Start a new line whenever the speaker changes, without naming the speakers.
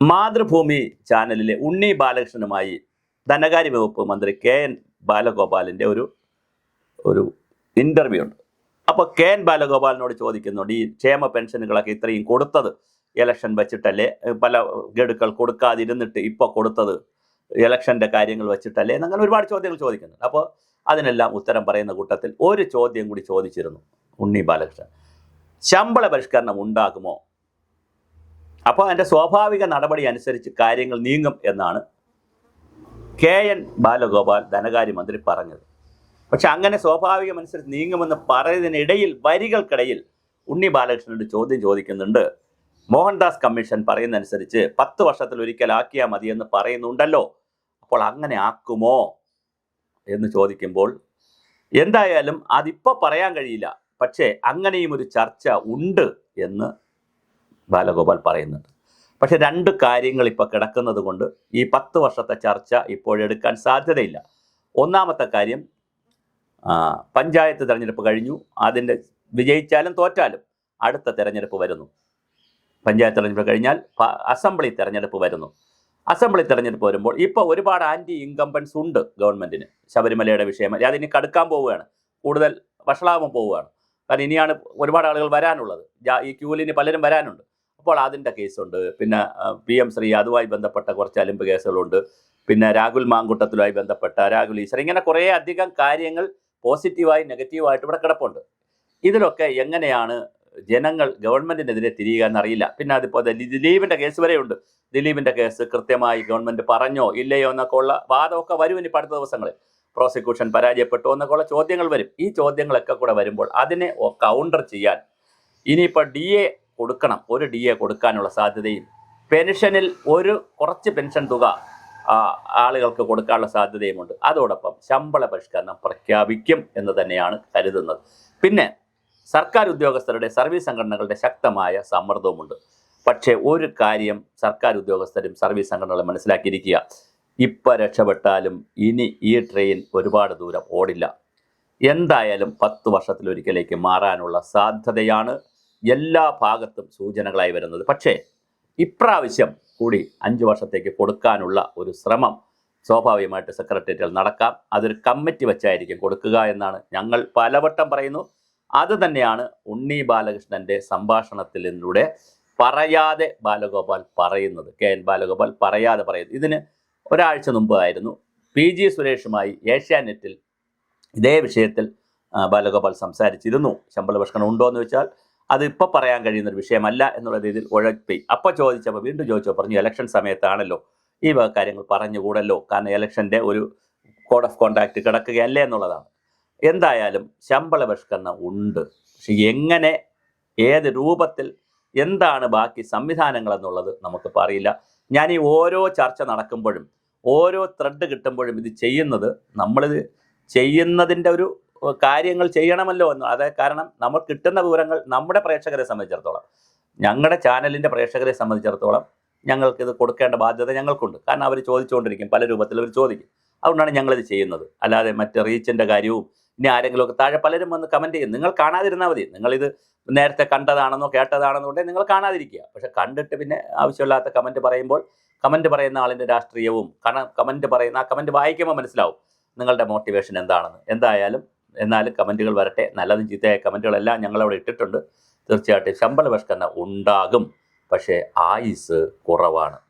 മാതൃഭൂമി ചാനലിലെ ഉണ്ണി ബാലകൃഷ്ണനുമായി ധനകാര്യ വകുപ്പ് മന്ത്രി കെ എൻ ബാലഗോപാലിന്റെ ഒരു ഒരു ഇന്റർവ്യൂ ഉണ്ട്. അപ്പോൾ കെ എൻ ബാലഗോപാലിനോട് ചോദിക്കുന്നുണ്ട് ഈ ക്ഷേമ പെൻഷനുകളൊക്കെ ഇത്രയും കൊടുത്തത് ഇലക്ഷൻ വെച്ചിട്ടല്ലേ? പല ഗഡുക്കൾ കൊടുക്കാതിരുന്നിട്ട് ഇപ്പോൾ കൊടുത്തത് ഇലക്ഷന്റെ കാര്യങ്ങൾ വെച്ചിട്ടല്ലേ? എന്നങ്ങനെ ഒരുപാട് ചോദ്യങ്ങൾ ചോദിക്കുന്നുണ്ട്. അപ്പോൾ അതിനെല്ലാം ഉത്തരം പറയുന്ന കൂട്ടത്തിൽ ഒരു ചോദ്യം കൂടി ചോദിച്ചിരുന്നു ഉണ്ണി ബാലകൃഷ്ണൻ. ശമ്പള പരിഷ്കരണം ഉണ്ടാകുമോ? അപ്പോൾ അതിന്റെ സ്വാഭാവിക നടപടി അനുസരിച്ച് കാര്യങ്ങൾ നീങ്ങും എന്നാണ് കെ എൻ ബാലഗോപാൽ ധനകാര്യമന്ത്രി പറഞ്ഞത്. പക്ഷെ അങ്ങനെ സ്വാഭാവികമനുസരിച്ച് നീങ്ങുമെന്ന് പറയുന്നതിനിടയിൽ വരികൾക്കിടയിൽ ഉണ്ണി ബാലകൃഷ്ണനോട് ചോദ്യം ചോദിക്കുന്നുണ്ട്. മോഹൻദാസ് കമ്മീഷൻ പറയുന്നതനുസരിച്ച് പത്ത് വർഷത്തിൽ ഒരിക്കൽ ആക്കിയാൽ മതിയെന്ന് പറയുന്നുണ്ടല്ലോ. അപ്പോൾ അങ്ങനെ ആക്കുമോ എന്ന് ചോദിക്കുമ്പോൾ എന്തായാലും അതിപ്പോൾ പറയാൻ കഴിയില്ല. പക്ഷേ അങ്ങനെയും ഒരു ചർച്ച ഉണ്ട് എന്ന് ബാലഗോപാൽ പറയുന്നുണ്ട്. പക്ഷെ രണ്ട് കാര്യങ്ങൾ ഇപ്പോൾ കിടക്കുന്നത് കൊണ്ട് ഈ പത്ത് വർഷത്തെ ചർച്ച ഇപ്പോഴെടുക്കാൻ സാധ്യതയില്ല. ഒന്നാമത്തെ കാര്യം പഞ്ചായത്ത് തിരഞ്ഞെടുപ്പ് കഴിഞ്ഞു. അതിന്റെ വിജയിച്ചാലും തോറ്റാലും അടുത്ത തിരഞ്ഞെടുപ്പ് വരുന്നു. പഞ്ചായത്ത് തിരഞ്ഞെടുപ്പ് കഴിഞ്ഞാൽ അസംബ്ലി തിരഞ്ഞെടുപ്പ് വരുന്നു. അസംബ്ലി തിരഞ്ഞെടുപ്പ് വരുമ്പോൾ ഇപ്പോൾ ഒരുപാട് ആന്റി ഇൻകംബൻസ് ഉണ്ട് ഗവൺമെന്റിന് ശബരിമലയുടെ വിഷയം അതിനി കടുക്കാൻ പോവുകയാണ്. കൂടുതൽ വഷളാവാൻ പോവുകയാണ്. കാരണം ഇനിയാണ് ഒരുപാട് ആളുകൾ വരാനുള്ളത്. ഈ ക്യൂലിന് പലരും വരാനുണ്ട്. അപ്പോൾ അതിന്റെ കേസുണ്ട്. പിന്നെ പി എം ശ്രീ അതുമായി ബന്ധപ്പെട്ട കുറച്ച് അലിമ്പ് കേസുകളുണ്ട്. പിന്നെ രാഹുൽ മാങ്കുട്ടത്തിലുമായി ബന്ധപ്പെട്ട രാഹുൽ ഈശ്വർ ഇങ്ങനെ കുറേ അധികം കാര്യങ്ങൾ പോസിറ്റീവായി നെഗറ്റീവായിട്ട് ഇവിടെ കിടപ്പുണ്ട്. ഇതിലൊക്കെ എങ്ങനെയാണ് ജനങ്ങൾ ഗവൺമെന്റിനെതിരെ തിരിയുക എന്നറിയില്ല. പിന്നെ അതിപ്പോൾ ദിലീപിന്റെ കേസ് വരെയുണ്ട്. ദിലീപിന്റെ കേസ് കൃത്യമായി ഗവൺമെന്റ് പറഞ്ഞോ ഇല്ലയോ എന്നൊക്കെ ഉള്ള വാദമൊക്കെ വരും ഇനി അടുത്ത ദിവസങ്ങളിൽ. പ്രോസിക്യൂഷൻ പരാജയപ്പെട്ടു എന്നൊക്കെ ഉള്ള ചോദ്യങ്ങൾ വരും. ഈ ചോദ്യങ്ങളൊക്കെ കൂടെ വരുമ്പോൾ അതിനെ കൗണ്ടർ ചെയ്യാൻ ഇനിയിപ്പോൾ ഡി എ കൊടുക്കണം. ഒരു ഡി എ കൊടുക്കാനുള്ള സാധ്യതയും പെൻഷനിൽ ഒരു കുറച്ച് പെൻഷൻ തുക ആളുകൾക്ക് കൊടുക്കാനുള്ള സാധ്യതയുമുണ്ട്. അതോടൊപ്പം ശമ്പള പരിഷ്കരണം പ്രഖ്യാപിക്കും എന്ന് തന്നെയാണ് കരുതുന്നത്. പിന്നെ സർക്കാർ ഉദ്യോഗസ്ഥരുടെ സർവീസ് സംഘടനകളുടെ ശക്തമായ സമ്മർദ്ദവുമുണ്ട്. പക്ഷേ ഒരു കാര്യം സർക്കാർ ഉദ്യോഗസ്ഥരും സർവീസ് സംഘടനകളും മനസ്സിലാക്കിയിരിക്കുക. ഇപ്പം രക്ഷപ്പെട്ടാലും ഇനി ഈ ട്രെയിൻ ഒരുപാട് ദൂരം ഓടില്ല. എന്തായാലും പത്ത് വർഷത്തിലൊരിക്കലേക്ക് മാറാനുള്ള സാധ്യതയാണ് എല്ലാ ഭാഗത്തും സൂചനകളായി വരുന്നത്. പക്ഷേ ഇപ്രാവശ്യം കൂടി അഞ്ച് വർഷത്തേക്ക് കൊടുക്കാനുള്ള ഒരു ശ്രമം സ്വാഭാവികമായിട്ട് സെക്രട്ടേറിയറ്റിൽ നടക്കാം. അതൊരു കമ്മിറ്റി വെച്ചായിരിക്കും കൊടുക്കുക എന്നാണ് ഞങ്ങൾ പലവട്ടം പറയുന്നു. അത് തന്നെയാണ് ഉണ്ണി ബാലകൃഷ്ണന്റെ സംഭാഷണത്തിലൂടെ പറയാതെ ബാലഗോപാൽ പറയുന്നത്. കെ എൻ ബാലഗോപാൽ പറയാതെ പറയുന്നത്. ഇതിന് ഒരാഴ്ച മുമ്പായിരുന്നു പി ജി സുരേഷുമായി ഏഷ്യാനെറ്റിൽ ഇതേ വിഷയത്തിൽ ബാലഗോപാൽ സംസാരിച്ചിരുന്നു. ശമ്പള ഭക്ഷണം ഉണ്ടോ എന്ന് വെച്ചാൽ അത് ഇപ്പോൾ പറയാൻ കഴിയുന്ന ഒരു വിഷയമല്ല എന്നുള്ള രീതിയിൽ ഉഴപ്പി. അപ്പോൾ ചോദിച്ചപ്പോൾ വീണ്ടും ചോദിച്ചോ പറഞ്ഞു ഇലക്ഷൻ സമയത്താണല്ലോ. ഈ വക കാര്യങ്ങൾ പറഞ്ഞുകൂടല്ലോ? കാരണം ഇലക്ഷന്റെ ഒരു കോഡ് ഓഫ് കോണ്ടാക്ട് കിടക്കുകയല്ലേ എന്നുള്ളതാണ്. എന്തായാലും ശമ്പള പരിഷ്കരണം ഉണ്ട്. പക്ഷെ എങ്ങനെ ഏത് രൂപത്തിൽ എന്താണ് ബാക്കി സംവിധാനങ്ങൾ എന്നുള്ളത് നമുക്ക് പറയില്ല ഞാൻ ഈ ഓരോ ചർച്ച നടക്കുമ്പോഴും ഓരോ ത്രെഡ് കിട്ടുമ്പോഴും ഇത് ചെയ്യുന്നത് നമ്മളിത് ചെയ്യുന്നതിന്റെ ഒരു കാര്യങ്ങൾ ചെയ്യണമല്ലോ എന്ന്. അത് കാരണം നമ്മൾ കിട്ടുന്ന വിവരങ്ങൾ നമ്മുടെ പ്രേക്ഷകരെ സംബന്ധിച്ചിടത്തോളം ഞങ്ങളുടെ ചാനലിന്റെ പ്രേക്ഷകരെ സംബന്ധിച്ചിടത്തോളം ഞങ്ങൾക്ക് ഇത് കൊടുക്കേണ്ട ബാധ്യത ഞങ്ങൾക്കുണ്ട്. കാരണം അവർ ചോദിച്ചുകൊണ്ടിരിക്കും പല രൂപത്തിൽ അവർ ചോദിക്കും. അതുകൊണ്ടാണ് ഞങ്ങളിത് ചെയ്യുന്നത്. അല്ലാതെ മറ്റ് റീച്ചിന്റെ കാര്യവും ഇനി ആരെങ്കിലുമൊക്കെ താഴെ പലരും വന്ന് കമന്റ് ചെയ്യും. നിങ്ങൾ കാണാതിരുന്നാൽ മതി. നിങ്ങളിത് നേരത്തെ കണ്ടതാണെന്നോ കേട്ടതാണെന്നോ ഉണ്ടെങ്കിൽ നിങ്ങൾ കാണാതിരിക്കുക. പക്ഷെ കണ്ടിട്ട് പിന്നെ ആവശ്യമില്ലാത്ത കമന്റ് പറയുമ്പോൾ കമന്റ് പറയുന്ന ആളിന്റെ രാഷ്ട്രീയവും കമന്റ് പറയുന്ന ആ കമന്റ് വായിക്കുമ്പോൾ മനസ്സിലാവും നിങ്ങളുടെ മോട്ടിവേഷൻ എന്താണെന്ന്. എന്തായാലും എന്നാലും കമന്റുകൾ വരട്ടെ. നല്ലതും ചീത്തയായ കമന്റുകളെല്ലാം ഞങ്ങളവിടെ ഇട്ടിട്ടുണ്ട്. തീർച്ചയായിട്ടും ശമ്പള പരിഷ്കരണം ഉണ്ടാകും. പക്ഷേ ആയുസ് കുറവാണ്.